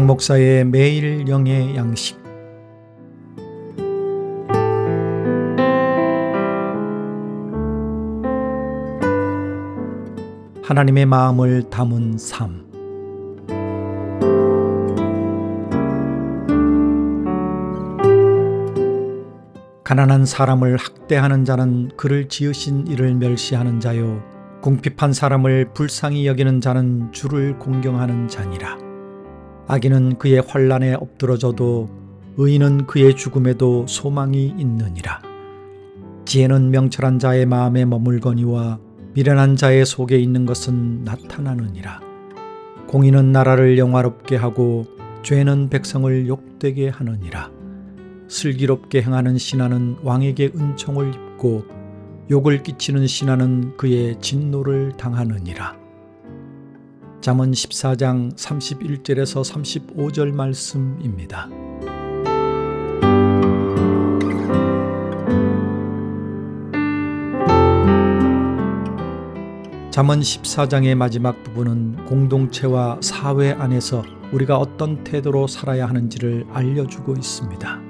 최경영 목사의 매일 영의 양식. 하나님의 마음을 담은 삶. 가난한 사람을 학대하는 자는 그를 지으신 이를 멸시하는 자요 궁핍한 사람을 불쌍히 여기는 자는 주를 공경하는 자니라 악인은 그의 환란에 엎드러져도 의인은 그의 죽음에도 소망이 있느니라. 지혜는 명철한 자의 마음에 머물거니와 미련한 자의 속에 있는 것은 나타나느니라. 공의는 나라를 영화롭게 하고 죄는 백성을 욕되게 하느니라. 슬기롭게 행하는 신하는 왕에게 은총을 입고 욕을 끼치는 신하는 그의 진노를 당하느니라. 잠언 14장 31절에서 35절 말씀입니다. 잠언 14장의 마지막 부분은 공동체와 사회 안에서 우리가 어떤 태도로 살아야 하는지를 알려주고 있습니다.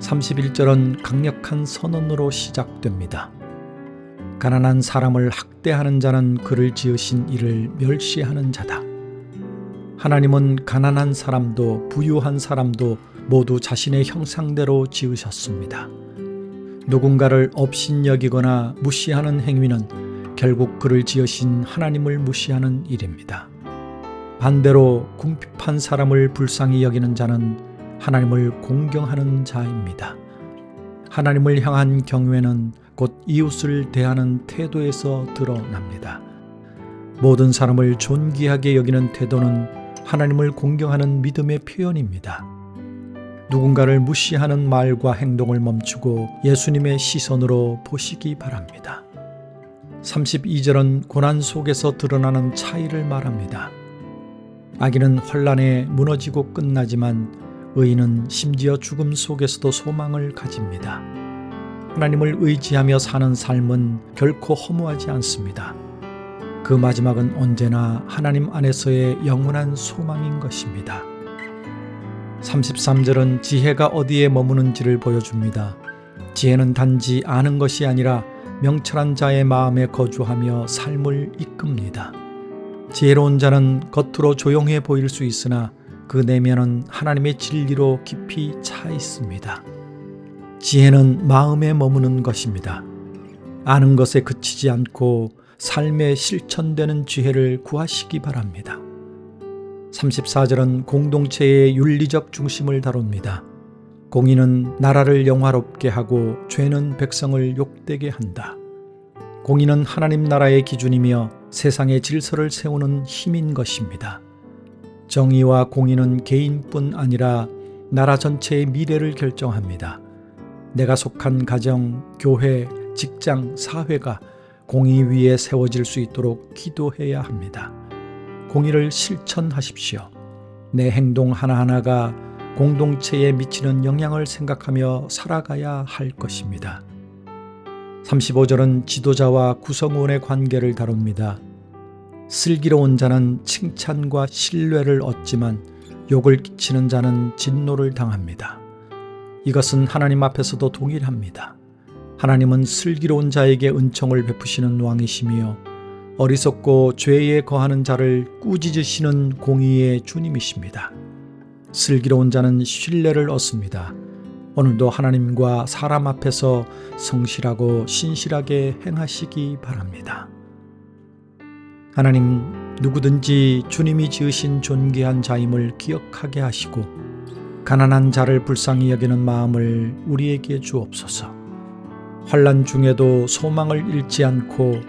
31절은 강력한 선언으로 시작됩니다. 가난한 사람을 학대하는 자는 그를 지으신 이를 멸시하는 자다. 하나님은 가난한 사람도 부유한 사람도 모두 자신의 형상대로 지으셨습니다. 누군가를 업신여기거나 무시하는 행위는 결국 그를 지으신 하나님을 무시하는 일입니다. 반대로 궁핍한 사람을 불쌍히 여기는 자는 하나님을 공경하는 자입니다. 하나님을 향한 경외는 곧 이웃을 대하는 태도에서 드러납니다. 모든 사람을 존귀하게 여기는 태도는 하나님을 공경하는 믿음의 표현입니다. 누군가를 무시하는 말과 행동을 멈추고 예수님의 시선으로 보시기 바랍니다. 32절은 고난 속에서 드러나는 차이를 말합니다. 악인은 환란에 무너지고 끝나지만 의인은 심지어 죽음 속에서도 소망을 가집니다. 하나님을 의지하며 사는 삶은 결코 허무하지 않습니다. 그 마지막은 언제나 하나님 안에서의 영원한 소망인 것입니다. 33절은 지혜가 어디에 머무는지를 보여줍니다. 지혜는 단지 아는 것이 아니라 명철한 자의 마음에 거주하며 삶을 이끕니다. 지혜로운 자는 겉으로 조용해 보일 수 있으나 그 내면은 하나님의 진리로 깊이 차 있습니다. 지혜는 마음에 머무는 것입니다. 아는 것에 그치지 않고 삶에 실천되는 지혜를 구하시기 바랍니다. 34절은 공동체의 윤리적 중심을 다룹니다. 공의는 나라를 영화롭게 하고 죄는 백성을 욕되게 한다. 공의는 하나님 나라의 기준이며 세상의 질서를 세우는 힘인 것입니다. 정의와 공의는 개인뿐 아니라 나라 전체의 미래를 결정합니다. 내가 속한 가정, 교회, 직장, 사회가 공의 위에 세워질 수 있도록 기도해야 합니다. 공의를 실천하십시오. 내 행동 하나하나가 공동체에 미치는 영향을 생각하며 살아가야 할 것입니다. 35절은 지도자와 구성원의 관계를 다룹니다. 슬기로운 자는 칭찬과 신뢰를 얻지만 욕을 끼치는 자는 진노를 당합니다. 이것은 하나님 앞에서도 동일합니다. 하나님은 슬기로운 자에게 은총을 베푸시는 왕이시며 어리석고 죄에 거하는 자를 꾸짖으시는 공의의 주님이십니다. 슬기로운 자는 신뢰를 얻습니다. 오늘도 하나님과 사람 앞에서 성실하고 신실하게 행하시기 바랍니다. 하나님 누구든지 주님이 지으신 존귀한 자임을 기억하게 하시고 가난한 자를 불쌍히 여기는 마음을 우리에게 주옵소서. 환란 중에도 소망을 잃지 않고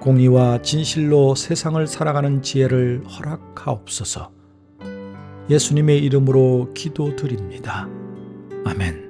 공의와 진실로 세상을 살아가는 지혜를 허락하옵소서. 예수님의 이름으로 기도드립니다. 아멘.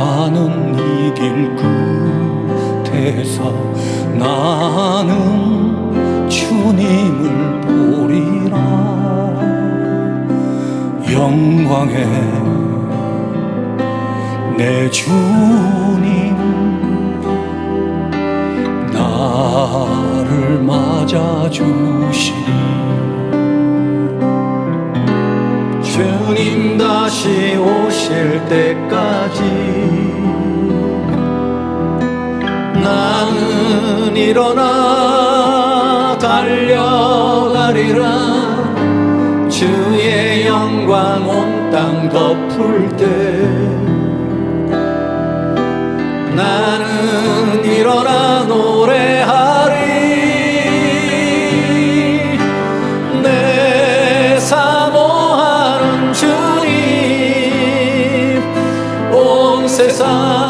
의 가는 이길 끝에서 나는 주님을 보리라. 영광의 내 주님 나를 맞아주시리 주님 다시 오실 때까지 일어나 달려가리라. 주의 영광 온 땅 덮을 때 나는 일어나 노래하리. 내 사모하는 주님 온 세상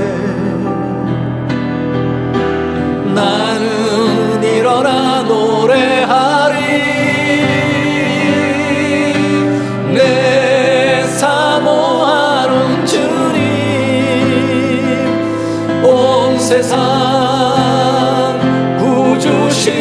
세상 구주신